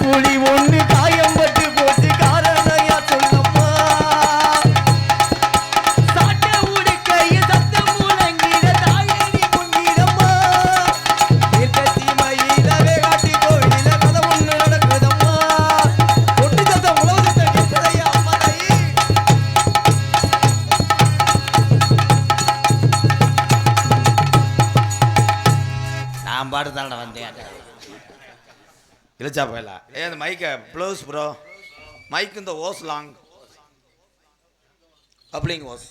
புலி ஒன்று மைக்கை ப்ளவுஸ் ப்ரோ மைக் இந்த ஓஸ் லாங் அப்படிங்க ஓஸ்.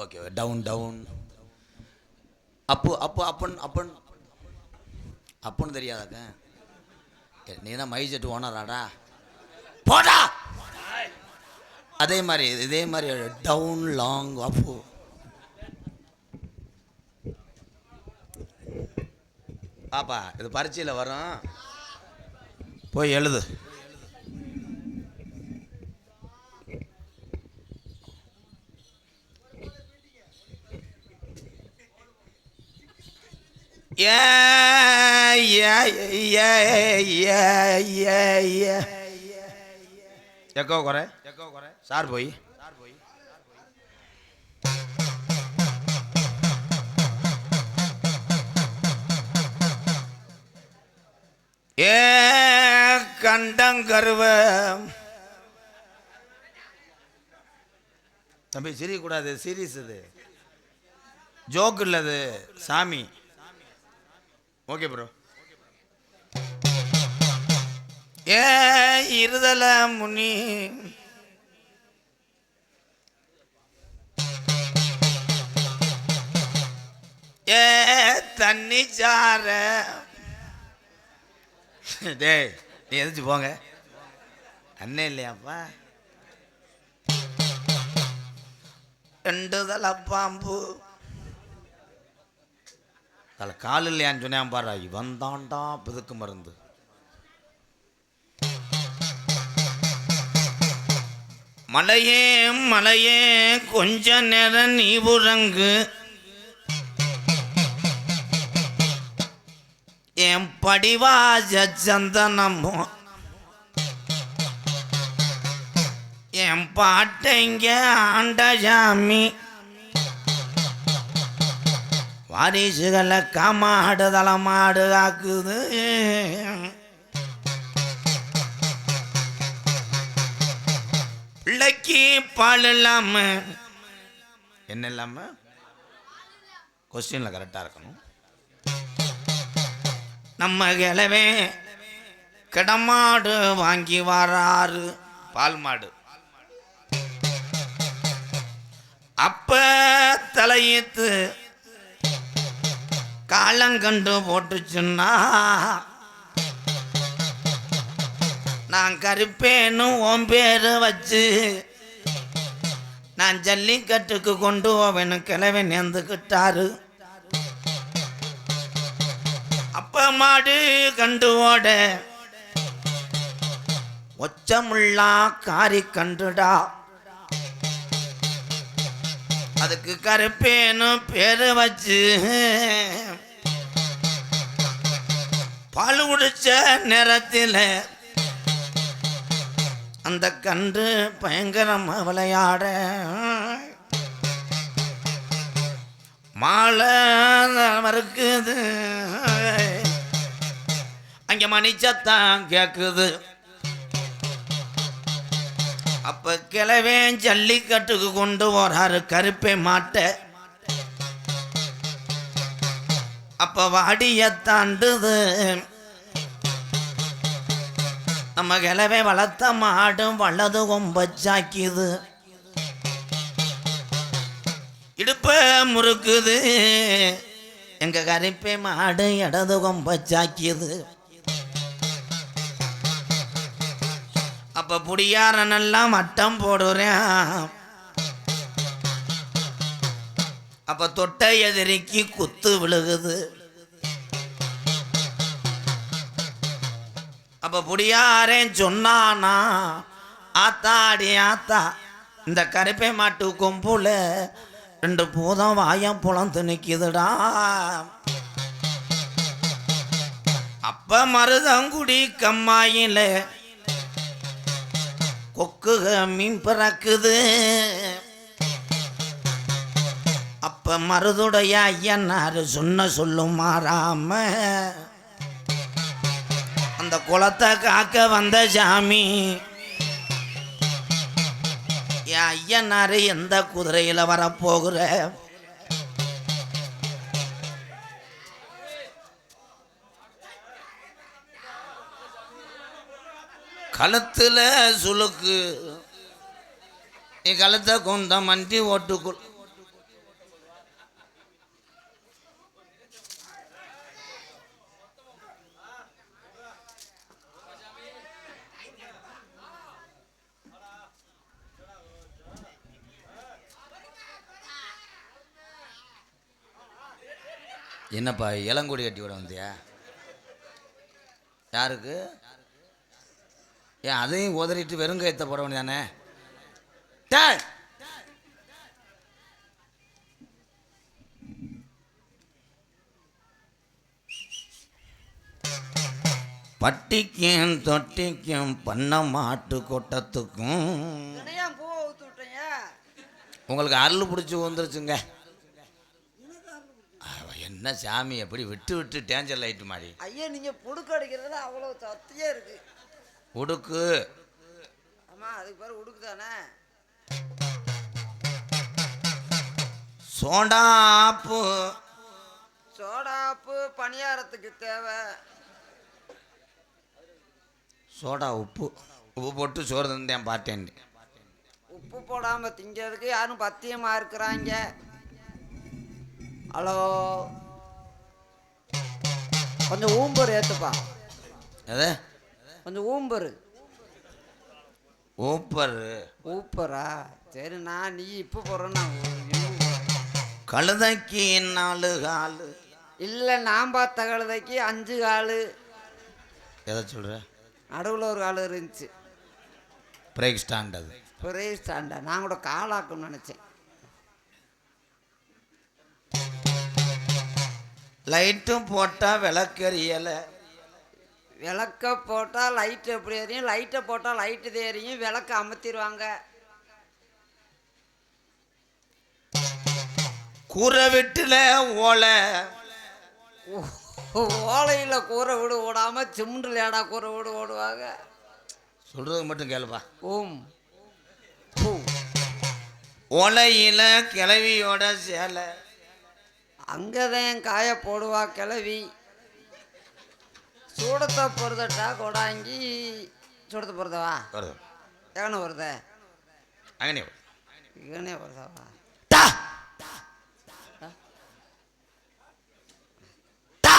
ஓகே டவுன் டவுன் அப்போ அப்போ அப்பன் அப்பன். அப்பன்னு தெரியாதாக்க? நீ தான் மை ஓனராடா போடா! அதே மாதிரி இதே மாதிரி டவுன் லாங் அப்போ. பாப்பா இது பரீட்சையில் வரும். போய் எழுது. எக்கோ குறை? எக்கோ குறை? சார் போய். ஏ கண்டங்கருவ தம்பி சிரியக்கூடாது சீரியஸ் இது. ஜோக் இல்லது சாமி. Okay bro. ஏ இருதல முனி. ஏ தண்ணி சார. டேய் நீ எதிர்த்து போங்க. அண்ணே இல்லையாப்பா? ரெண்டு தலை பாம்பு. அதில் கால் இல்லையான்னு சொன்னேன் பாரு இவன் தாண்டா பிதுக்கு மருந்து. மலையே மலையே கொஞ்ச நேரம் நீ உறங்கு. என் படிவாஜ சந்தனமோ? என் பாட்டைங்க ஆண்டஜாமி வாரிசுகளை காமாடு தலமாடு ஆக்குது பிள்ளைக்கு பால் இல்லாம. என்ன இல்லாம? கொஸ்டின்ல கரெக்டா இருக்கணும். நம்ம கிழவே கிடமாடு வாங்கி வராரு பால் மாடு. அப்ப தலையீத்து காலங்கண்டு போட்டுச்சுன்னா நான் கருப்பேன்னு உன் பேரு வச்சு நான் ஜல்லிக்கட்டுக்கு கொண்டு போவேன்னு கிழவை நேர்ந்துக்கிட்டாரு அப்ப மாடு கண்டு ஓட. ஒச்சமுள்ளா காரி கண்டுடா. அதுக்கு கருப்பேன்னு பேரு வச்சு. பால் குடிச்ச நேரத்தில் அந்த கன்று பயங்கரமாக விளையாட. மாலை மறுக்குது அங்க மணிச்சத்தான் கேக்குது. அப்ப கிளவே ஜல்லிக்கட்டுக்கு கொண்டு போறாரு கருப்பை மாட்ட. அப்ப வாடிய தாண்டுது. நம்ம கிளவே வளர்த்த மாடும் வலது கொம்பச்சாக்கிது இடுப்ப முறுக்குது. எங்க கருப்பை மாடு இடது கொம்பச்சாக்கியது அப்ப புடியாரனெல்லாம் வட்டம் போடுறேன். அப்ப தொட்ட எதிரிக்கு குத்து விழுகுது. அப்ப புடியாரேன் சொன்னானா ஆத்தாடி ஆத்தா இந்த கருப்பை மாட்டு கொம்புல ரெண்டு பூதம் வாயம் புலந்து நிற்கிதுடா அப்ப மருதங்குடி கம்மாயில கொக்குக மீன் பிறக்குது. அப்ப மருதுடைய ஐயனார் சொன்ன சொல்லும் மாறாம அந்த குளத்தை காக்க வந்த சாமி என் ஐயனாரு எந்த குதிரையில வரப்போகிற? களத்தில் சுளுக்கு. நீ கழுத்தை குந்தம் மண்டி ஓட்டுக்குள். என்னப்பா இளங்கொடி கட்டி விட வந்தியா? யாருக்கு? ஏன் அதையும் உதறிட்டு வெறும் கைத்த போட வேண்டியதானே? டேய்! பட்டிக்கும் தொட்டிக்கும் பண்ண மாட்டு கொட்டத்துக்கும் உங்களுக்கு அருள் பிடிச்சி வந்துருச்சுங்க என்ன சாமி எப்படி விட்டு விட்டு டேஞ்சர் லைட் மாதிரி. ஐயா நீங்க புடுக்கு அடிக்கிறதுல அவ்வளோ சத்தியே இருக்கு. உடுக்கு. ஆமா அதுக்கு பேர் உடுக்கு தானே? சோடாப்பு சோடாப்பு பணியாரத்துக்கு தேவை. சோடா உப்பு. உப்பு போட்டு சோறு தந்தேன் பார்த்தேன். உப்பு போடாம திங்கிறதுக்கு யாரும் பத்தியமா இருக்கிறாங்க? ஹலோ? கொஞ்சம் ஊம்பர் ஏத்துப்பா. எது? கொஞ்சம் ஊம்பரு. ஊப்பர் ஊப்பரா? சரி நான் நீ இப்போ போடுறேன்னா கழுதைக்கு நாலு காலு. இல்லை நான் பார்த்த கழுதைக்கு அஞ்சு காலு. எதை சொல்கிற நடுவில் ஒரு காலு இருந்துச்சு. பிரேக் ஸ்டாண்ட் அது. பெரிய ஸ்டாண்டா? நான் கூட காலாக்குன்னு நினச்சேன். லைட்டும் போட்டால் விளக்கெரியலை விளக்க போட்டால் லைட் எப்படி எரியும்? லைட்டை போட்டால் லைட்டு தெரியும் விளக்க அமர்த்திடுவாங்க கூரை வீட்டில் ஓலை. ஓலையில் கூரை வீடு ஓடாமல் சிமெண்டில் ஏடா கூரை வீடு ஓடுவாங்க. சொல்கிறது மட்டும் கேளுப்பா. ஓம். ஓலையில் கிளவியோட சேலை. அங்கே தான் காய போடுவா கிளவி. சூடத்தை பொறுதட்டா கொடாங்கி சூடத்தை பொறுத்தவா வருது. எங்கன வருத? அங்கனே இங்கனே வருதவா டா! டா!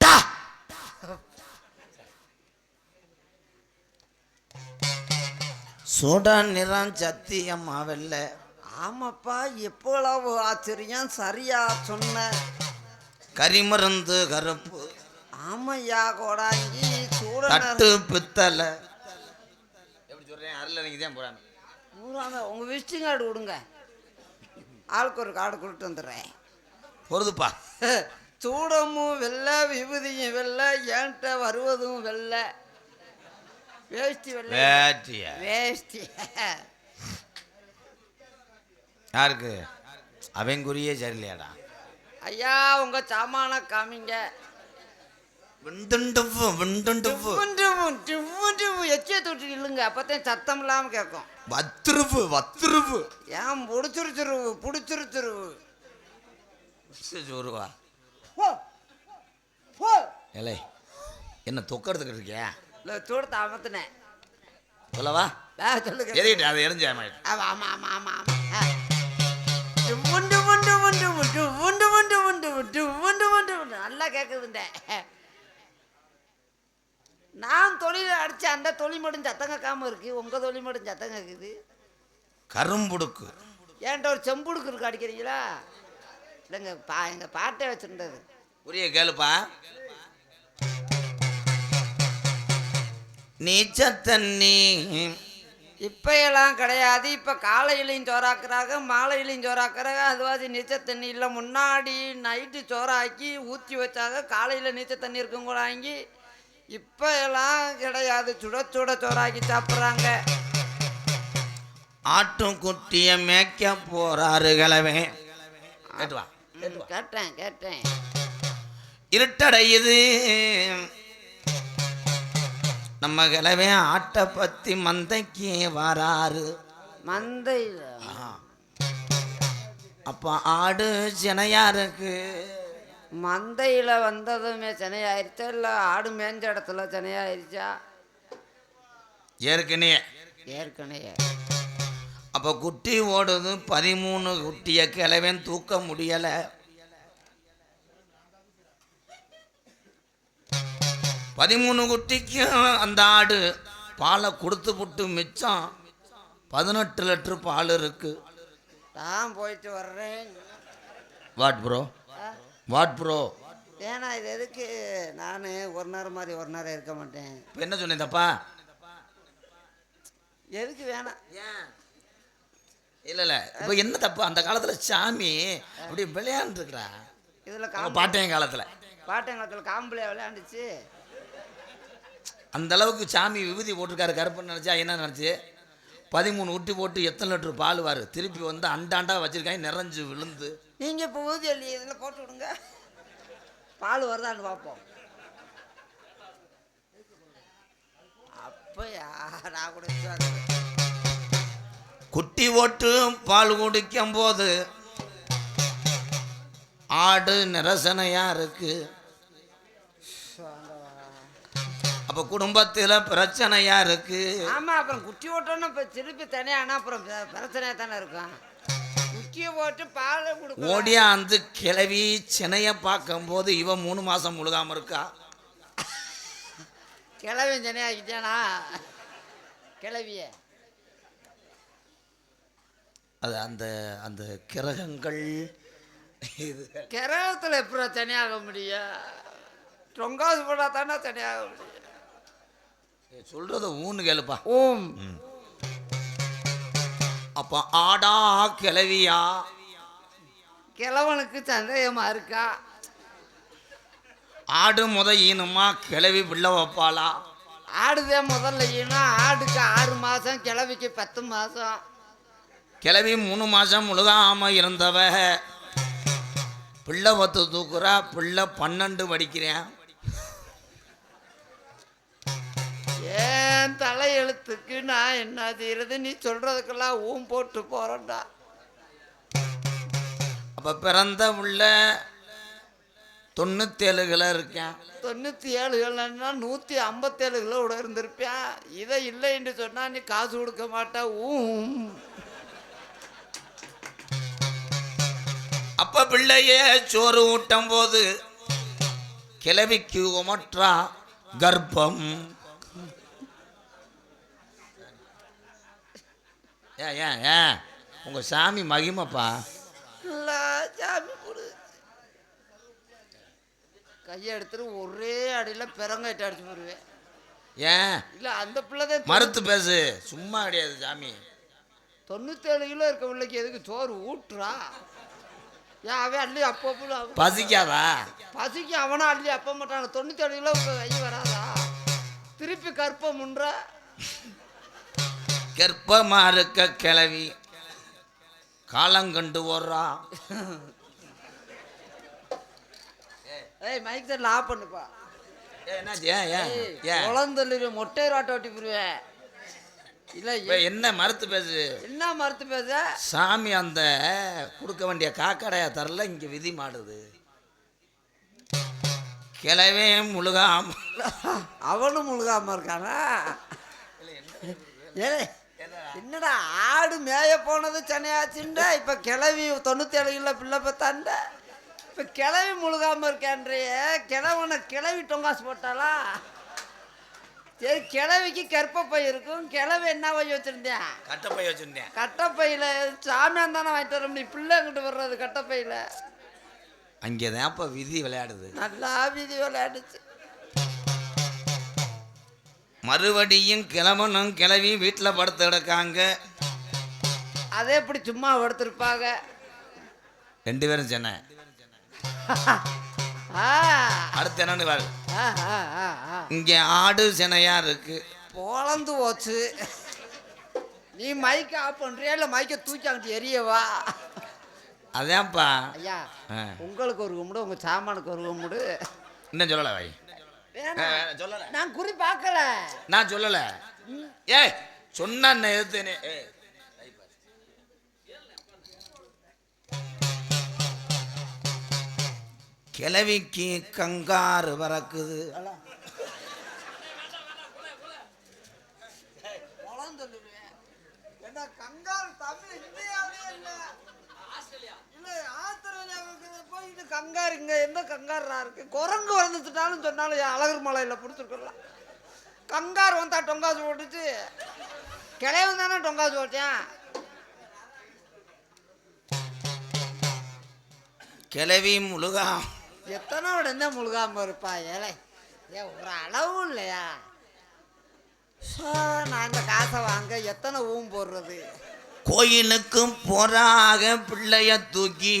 டா! சோடா நிறம் சத்தியம்மா வெள்ள ஆமாப்பா எப்போலாம் ஆச்சரியம் சரியா சொன்ன. கரிமருந்து கருப்பு. ஆமையா கோடாங்கி சூட தட்டு பித்தளை. எப்படி சொல்றேன்? அருள் நீங்க தான் போறாங்க நூறாம உங்கள் விசிட்டிங் கார்டு கொடுங்க. ஆளுக்கு ஒரு கார்டு கொடுத்து வந்துடுறேன். பொறுதுப்பா சூடமும் வெள்ளை விபூதியும் வெள்ளை ஏன்ட்ட வருவதும் வெள்ளை. வேஷ்டி வெள்ளை. வேஷ்டி. யாருக்கு? அவங்குரியே சரியில்லையாடா. ஐயா உங்க சாமான காமிங்க. விண்டுண்டுவு விண்டுண்டுவு. டிவ்வு டிவ்வு டிவ்வு எச்சிய தொட்டு இல்லைங்க சத்தம் இல்லாமல் கேட்கும் வத்துருவு வத்துருவு. ஏன் முடிச்சிருச்சுருவு பிடிச்சிருச்சுருவு. சூருவா ஏலே என்ன தொக்கறதுக்கு இருக்கியா? இல்லை தூரத்தை அமர்த்தினேன் சொல்லவா? சொல்லுங்க. எரியிட்டு அதை எரிஞ்சு ஆமாம் ஆமாம் ஆமாம் ஆமாம் கேட்குதுண்ட நான் தொழில் அடிச்ச அந்த தொழில் மட்டும் சத்தம் கேட்காம இருக்கு. உங்க தொழில் மட்டும் சத்தம் கேட்குது கரும்புடுக்கு. ஏன்ட்ட ஒரு செம்புடுக்கு இருக்கு அடிக்கிறீங்களா? இல்லைங்க பா எங்க பாட்டை வச்சுருந்தது. புரிய கேளுப்பா. நீச்ச தண்ணி இப்ப எல்லாம் கிடையாது. இப்ப காலையிலையும் சோறாக்குறாங்க மாலையிலையும் சோறாக்குறாங்க. அதுவாதி நீச்சல் தண்ணி இல்லை முன்னாடி நைட்டு சோறாக்கி ஊற்றி வச்சாங்க. காலையில் நீச்சல் தண்ணி இருக்கும் கூட வாங்கி இப்ப எல்லாம் கிடையாது. சுட சுட சோறாக்கி சாப்பிட்றாங்க. ஆட்டும் குட்டிய மேய்க்க போறாரு கிழவே. கேட்டு வா கேட்டேன் கேட்டேன். இருட்டடையுது. நம்ம கிழவே ஆட்டை பத்தி மந்தைக்கு வராரு மந்தையில். ஆ. அப்ப ஆடு சினையா இருக்கு மந்தையில் வந்ததுமே சினையாயிருச்சா? இல்லை ஆடு மேய்ஞ்ச இடத்துல சினையாயிருச்சா? ஏற்கனவே. ஏற்கனவே. அப்ப குட்டி ஓடுது பதிமூணு குட்டிய கிழவன் தூக்க முடியல. பதிமூணு குட்டிக்கு அந்த ஆடு பாலை கொடுத்து புட்டு மிச்சம் பதினெட்டு லிட்டர் பால் இருக்கு. நான் போயிட்டு வர்றேன். What bro? What bro? ஏன்னா இது எதுக்கு? நான் ஒரு நேரம் மாதிரி ஒரு நேரம் இருக்க மாட்டேன். இப்போ என்ன சொன்னேன் எதுக்கு வேணாம். இல்லை இல்லை. இப்போ என்ன தப்பு? அந்த காலத்தில் சாமி அப்படி விளையாண்டுருக்குறா. இதில் அவங்க காம் பாட்டையன் காலத்தில். காம்பளை விளையாண்டுச்சு. அந்த அளவுக்கு சாமி விபூதி போட்டிருக்காரு கருப்புன்னு நினச்சா என்ன நினச்சி? பதிமூணு ஊட்டி போட்டு எத்தனை லிட்டர் பால் வாரு? திருப்பி வந்து அண்டாண்டா வச்சிருக்காங்க நிறைஞ்சு விழுந்து. நீங்கள் இப்போ ஊதி அள்ளி இதில் போட்டு விடுங்க. பால் வருதான்னு பார்ப்போம் அப்போ யாரா கூட. குட்டி ஓட்டு பால் குடிக்கும் போது ஆடு நிரசனையா இருக்கு. அப்போ குடும்பத்தில் பிரச்சனையா இருக்கு. ஆமாம் அப்புறம் குட்டி ஓட்டோன்னு இப்போ திருப்பி தனியானா அப்புறம் பிர- பிரச்சனையா தானே இருக்கும். குட்டியை போட்டு பாலை கொடுக்க ஓடியாந்து கிளவி சினைய பார்க்கும்போது இவன் மூணு மாசம் முழுகாம இருக்கா? கிளவி ஆக்கிட்டானா கிளவிய. அது அந்த அந்த கிரகங்கள் இது. கிரகத்தில் எப்படி தனியாக முடியும்? தொங்காசு போட்டால் தானே தனியாக முடியும்? சொல்றத ஊன்னு கேளுப்பா. ஓம் அப்ப ஆடா கிளவியா? கிழவனுக்கு சந்தேகமா இருக்கா? ஆடு முத ஈனுமா கிளவி பிள்ளை வைப்பாளா? ஆடுதே முதல்ல ஈனா ஆடுக்கு ஆறு மாதம் கிழவிக்கு பத்து மாதம் கிளவி மூணு மாசம் முழுகாம இருந்தவ. பிள்ளை பத்து தூக்குறா பிள்ளை பன்னெண்டு படிக்கிறேன். ஏன் தலையெழுத்துக்கு நான் என்ன செய்யறது? நீ சொல்றதுக்கெல்லாம் ஊம் போட்டு போறேன்டா. அப்ப பிறந்த உள்ள தொண்ணூத்தேழு கிலோ இருக்கேன் தொண்ணூற்றி ஏழுகள்னா நூற்றி ஐம்பத்தேழு கிலோ கூட இருந்திருப்பேன் இதை இல்லைன்னு சொன்னா நீ காசு கொடுக்க மாட்டா. ஊம். அப்ப பிள்ளையே சோறு ஊட்டும் போது கிளவிக்கு உமற்றா கர்ப்பம். ஏன் ஏன் ஏன் உங்க சாமி மகிமைப்பா. இல்லை சாமி கொடு. கையை எடுத்துட்டு ஒரே அடியில் பிறங்காயிட்டு அடிச்சு போடுவேன். ஏன் இல்லை அந்த பிள்ளை தான் மறுத்து பேசு. சும்மா கிடையாது சாமி. தொண்ணூத்தேழு கிலோ இருக்க பிள்ளைக்கு எதுக்கு சோறு ஊட்டுறா? ஏன் அவன் அள்ளி அப்போ பசிக்காதா? பசிக்கு அவனா அள்ளி அப்ப மாட்டான. தொண்ணூத்தேழு கிலோ கை வராதா? திருப்பி கற்பமுன்ற கர்ப்பமா இருக்க கிளவி காலங்கண்டு ஓடுறா. ஏய் மைக் செட்டில் ஆஃப் பண்ணுப்பா. குழந்தல்லு மொட்டை ராட்டை ஓட்டி போடுவேன் இல்லை என்ன மறுத்து பேசு? என்ன மறுத்து பேச? சாமி அந்த கொடுக்க வேண்டிய காக்கடையா தரல இங்க விதி மாடுது. கிளவே முழுகாம. அவனும் முழுகாம இருக்கானா? ஏலே, என்னடா? ஆடு மேய போனது சென்னையாச்சுண்டா இப்ப கிளவி தொண்ணூத்தி ஏழு கிலோ பிள்ளை பத்தாண்ட? இப்ப கிளவி முழுகாம இருக்கான்றிய கிழவனை கிளவி டொங்காசு போட்டாளா? சரி கிழவிக்கு கற்பப்பை இருக்கும். கிழவி என்ன பை வச்சிருந்தேன் கட்டப்பைய வச்சுருந்தேன். கட்டப்பையில சாமியான் தானே வாங்கிட்டு வர முடியும். பிள்ளை அங்கிட்டு வர்றது கட்டப்பையில? அங்கே விதி விளையாடுது. நல்லா வீதி விளையாடுச்சு. மறுபடியும் கிளம்பணும் கிளவி வீட்டில் படுத்து கிடக்காங்க. அதே எப்படி சும்மா படுத்திருப்பாங்க. ரெண்டு பேரும் சென்னை. ஆ, அடுத்து என்னன்னு பாரு. இங்கே ஆடு சினையா இருக்கு. பொழந்து போச்சு. நீ மைக்க ஆஃப் பண்றியா? இல்ல மைக்க தூக்கி அங்கிட்டு எரியவா? அதான்ப்பா. ஐயா. உங்களுக்கு ஒரு கும்பிடு உங்க சாமானுக்கு ஒரு கும்பிடு. இன்னும் சொல்லலை வை வேணாம். சொல்லலை. நான் குறி பார்க்கல. நான் சொல்லலை. ஏய் சொன்ன எதிர்த்தேனே ஏய். கிழவிக்கு கங்காரு பறக்குது என்ன கங்காரு தமிழ் இந்தியாவிலே இல்ல இல்ல ஆஸ்திரேலியாவுக்கு போயிட்டு கங்காரு இங்க எந்த கங்காரா இருக்கு? குரங்கு வந்துட்டாலும் சொன்னாலும் அழகர் மலையில பிடிச்சிருக்கலாம். கங்காரு வந்தா டொங்காசு போட்டுச்சு கிளையவன் தானே டொங்காசு போட்டேன் கிழவி முழுகா. எத்தனை உடனே முழுகாம இருப்பா ஏழை ஏன் ஒரு அளவு இல்லையா? நான் இந்த காசை வாங்க எத்தனை ஊம் போடுறது? கோயிலுக்கும் போறாக பிள்ளைய தூக்கி.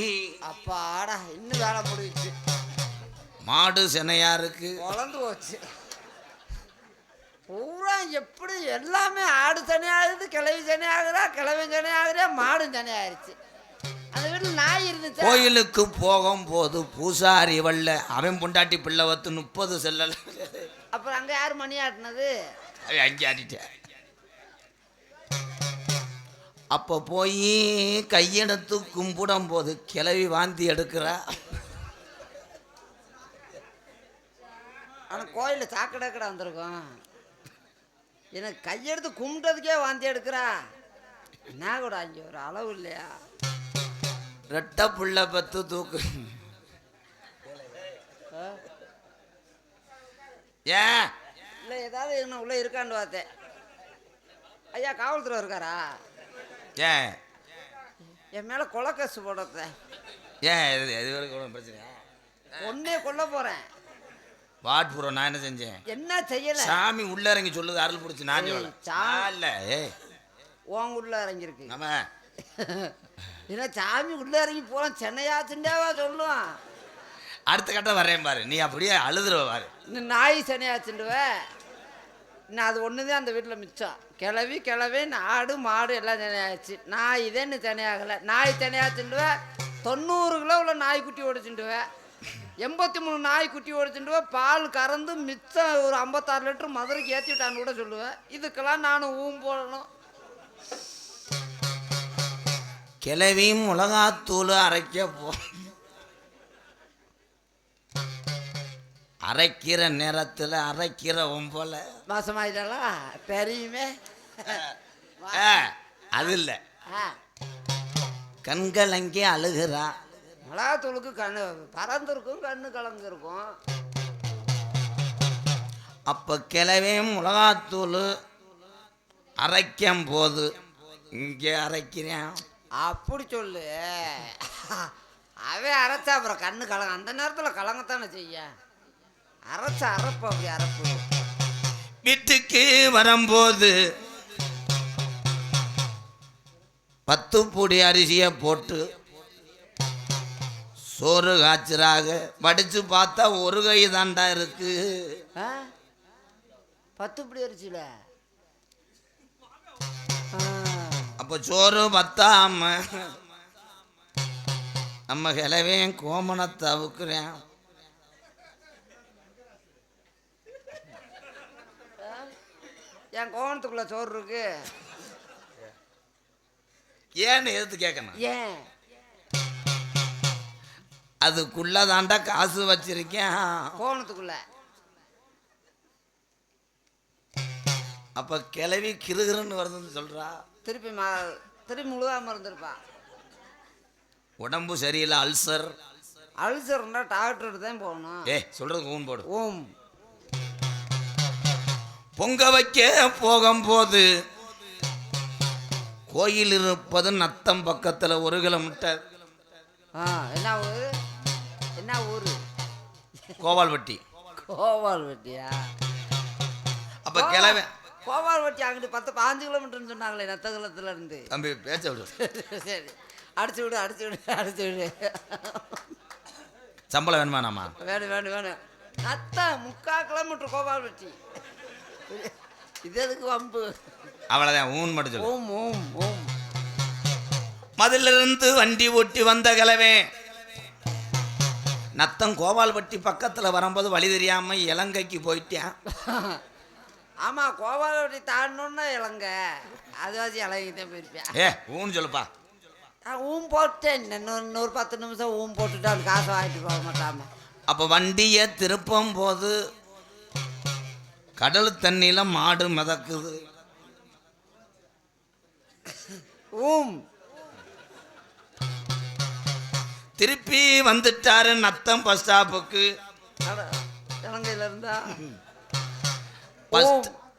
அப்பாடா இன்னும் வேலை முடிஞ்சுச்சு. மாடு சினையா இருக்கு. குழந்து போச்சு. பூரா எப்படி எல்லாமே ஆடு சனி ஆகுது கிளவி சனி ஆகுதா கிளவி சனி ஆகுதா மாடும் சனி ஆயிடுச்சு அந்த வீட்டில் நாய் இருந்துச்சா? கோயிலுக்கு போகும்போது பூசாரி வல்ல அவன் பொண்டாட்டி பிள்ளை வத்து முப்பது செல்லல. அப்புறம் அங்கே யார் மணி ஆட்டினது? அவன் அங்கே ஆடிட்டேன் அப்போ போய் கையெடுத்து கும்பிடும் போது கிளவி வாந்தி எடுக்கிறா. ஆனால் கோயிலில் சாக்கடை கடை வந்திருக்கோம். எனக்கு கையெடுத்து கும்பிட்டதுக்கே வாந்தி எடுக்கிறா. என்ன கூட அங்கே ஒரு அளவு இல்லையா? ரெட்டை புள்ள பத்து தூக்கு? ஏன் இல்லை ஏதாவது என்ன உள்ளே இருக்கான்னு பார்த்தேன். ஐயா காவல்துறை இருக்காரா? ஏன் என் மேலே கொலக்கசு போடுறத. ஏன் இது இது வரைக்கும் ஒன்றும் பிரச்சனை ஒன்னே கொல்ல போகிறேன் வாட் ப்ரோ நான் என்ன செஞ்சேன்? என்ன செய்யலை? சாமி உள்ள இறங்கி சொல்லுது அருள் பிடிச்சி நான் சொல்லல. சா- இல்ல ஏய். உன் உள்ள இறங்கியிருக்கு. நம்ம. ஏன்னா சாமி உள்ள இறங்கி போகிறோம் சென்னையா சிண்டாவா சொல்லுவான். அடுத்த கட்டம் வரேன் பாரு நீ அப்படியே அழுதுருவ பாரு. நாய் சனியாச்சுண்டுவ நான் அது ஒன்று தான் அந்த வீட்டில் மிச்சம். கிளவி கிளவி ஆடு மாடு எல்லாம் தனியாச்சு. நான் இதே இன்னும் தனியாகலை. நாய் தனியாச்சுண்டுவ தொண்ணூறு கிலோ உள்ள நாய்க்குட்டி ஓடிச்சுடுவேன் எண்பத்தி மூணு நாய்க்குட்டி ஓடிச்சுடுவேன் பால் கறந்து மிச்சம் ஒரு ஐம்பத்தாறு லிட்டர் மதுரைக்கு ஏற்றி விட்டான்னு கூட சொல்லுவேன் இதுக்கெல்லாம் நானும் ஊம் போடணும். கிளவியும் மிளகாத்தூள் அரைக்க போ அரைக்கிற நேரத்தில் அரைக்கிற ஒம்போல மாசமாயிட்டாளா? தெரியுமே. அது இல்லை கண்கள் அங்கே அழுகிறா. மிளகாத்தூளுக்கு கண்ணு பறந்துருக்கும் கண்ணு கலந்துருக்கும். அப்போ கிளவே மிளகாத்தூள் அரைக்கும் போது இங்கே அரைக்கிறேன். அப்படி சொல்லு. அவன் அரைச்சா அப்புறம் கண்ணு கலங்க அந்த நேரத்தில் கலங்கத்தானே செய்ய? அரைச்ச அரைப்பு அப்படி அரைப்பு. வீட்டுக்கு வரும்போது பத்து பொடி அரிசியை போட்டு சோறு காய்ச்சறாக வடிச்சு பார்த்தா ஒரு கை தாண்டா இருக்கு. பத்து இப்படி அரிசியில? அப்போ சோறு பத்தாம நம்ம கிளவே கோமணத்தை அவுக்குறேன். என் கோவணத்துக்குள்ள சோறு இருக்கு. ஏன்னு எதிர்த்து கேட்கணும் ஏன்? அதுக்குள்ள தாண்டா காசு வச்சிருக்கேன். கோவணத்துக்குள்ள அப்ப கிளவி கிருகிருன்னு வருதுன்னு சொல்றா. திருப்பி மா திருப்பி முழுகாம இருந்திருப்பான் உடம்பு சரியில்லை அல்சர். அல்சர்னா டாக்டர் தான் போகணும். ஏ சொல்றது ஊன் போடு. ஓம் பொங்க வைக்க போகும்போது கோயில் இருப்பது நத்தம் பக்கத்துல ஒரு கிலோமீட்டர். ஆ என்ன ஊரு? என்ன ஊரு? கோவால்பட்டி. கோவால் வெட்டியா அப்ப கிளவன் கோபால் வட்டி அங்கிட்டு பத்து பாஞ்சு கிலோமீட்டர்னு சொன்னாங்களே நத்தகுலத்துல இருந்து தம்பி பேச்ச விடு. சரி. அடிச்சு விடு அடிச்சு விடு அடிச்சு விடு. சம்பளம் வேணுமா நாமா வேணும் வேணும் வேணும். அத்தான் முக்கா கிலோமீட்டர் கோபால் வட்டி இது எதுக்கு வம்பு? அவ்வளவுதான் ஊன் மட்டும் சொல்லு. ஓம் ஓம் ஓம் மதிலிருந்து வண்டி ஓட்டி வந்த கிழவே நத்தம் கோபால்பட்டி பக்கத்துல வரும்போது வழி தெரியாம இலங்கைக்கு போயிட்டேன். ஆமா கோபால் வட்டி தாண்டணுன்னா இளங்க அதுவாச்சு இலங்கை தான் போயிருப்பேன். ஏ ஊன்னு சொல்லுப்பா. நான் ஊம் போட்டேன். இன்னொரு இன்னொரு பத்து நிமிஷம் ஊம் போட்டுட்டு அவன் காசை வாங்கிட்டு போக மாட்டாம. அப்ப வண்டியை திருப்பும் போது கடல் தண்ணியில மாடு மிதக்குது. ஊம். திருப்பி வந்துட்டாரு நத்தம் பஸ் ஸ்டாப்புக்கு. இருந்தா?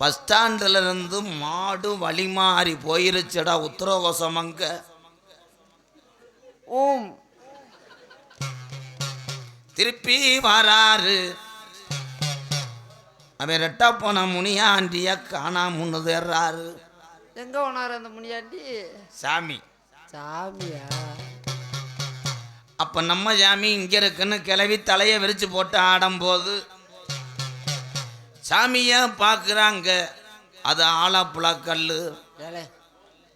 பஸ் ஸ்டாண்டுல இருந்து மாடு வழி மாறி போயிருச்சுடா உத்தரகோசம் அங்க. திருப்பி வராரு. அவன் ரெட்டா போன முனியாண்டிய காணாம தேர்றாரு எங்க போனார் அந்த முனியாண்டி? சாமி. சாமியா? அப்ப நம்ம சாமி இங்க இருக்குன்னு கிளவி தலைய விரிச்சு போட்டு ஆடும்போது சாமிய பாக்குறாங்க? அது ஆலப்புழக்கல்லு ஏலே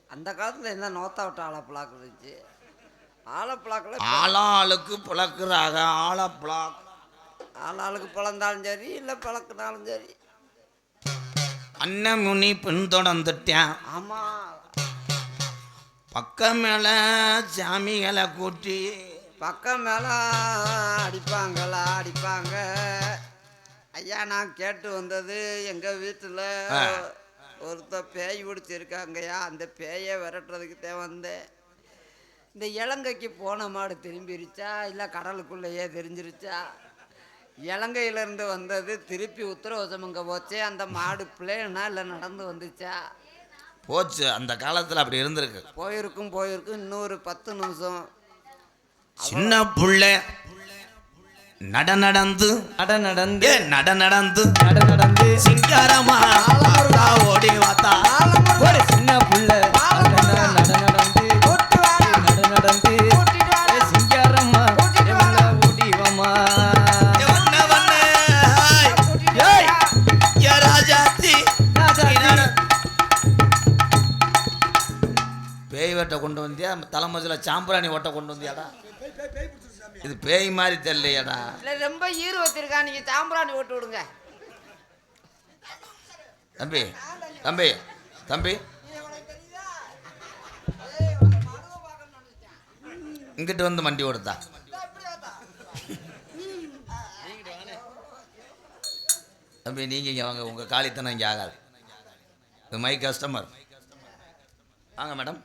அந்த காலத்துல என்ன நோத்தா விட்ட ஆலப்புழாக்கு இருந்துச்சு? ஆலப்புழாக்கில் ஆளாளுக்கு புழக்குறாங்க ஆலப்புழாக் ஆளாளுக்கு பிறந்தாலும் சரி இல்லை பழக்கினாலும் சரி. அண்ணன் முனி பின்தொடர்ந்துட்டேன் ஆமா. பக்கம் மேல சாமிகளை கூட்டி. பக்கம் மேலே அடிப்பாங்களா அடிப்பாங்க. ஐயா நான் கேட்டு வந்தது எங்கள் வீட்டில். ஒருத்தர் பேய் பிடிச்சிருக்காங்கய்யா. அந்த பேயை விரட்டுறதுக்கு தான் வந்தேன். இந்த இலங்கைக்கு போன மாடு திரும்பிருச்சா இல்லை கடலுக்குள்ளேயே தெரிஞ்சிருச்சா இலங்கையிலேருந்து வந்தது திருப்பி உத்தரவசமங்க போச்சே அந்த மாடு பிளேனா இல்லை நடந்து வந்துச்சா? போச்சு. அந்த காலத்துல அப்படி இருந்திருக்கு. போயிருக்கும் போயிருக்கும் இன்னொரு பத்து நிமிஷம். சின்ன புள்ள நட நடந்து நட நடந்து ஏ நட நடந்து நட நடந்து சிங்காரமா ஓடி வாத்தா. ஒரு சின்ன புள்ள. கொண்டு வந்தியா தலைமதில சாம்பிராணி ஓட்ட கொண்டு வந்தியாடா? இது பேய் மாதிரி தெரியலையாடா. இல்லை ரொம்ப ஈரு வச்சிருக்கா நீங்கள் சாம்பிராணி ஓட்டு விடுங்க. தம்பி தம்பி தம்பி. இங்கிட்டு வந்து வண்டி ஓடுதா? தம்பி நீங்க இங்க வாங்க உங்க காலித்தனம் இங்க ஆகாது. இது மை கஸ்டமர் வாங்க மேடம்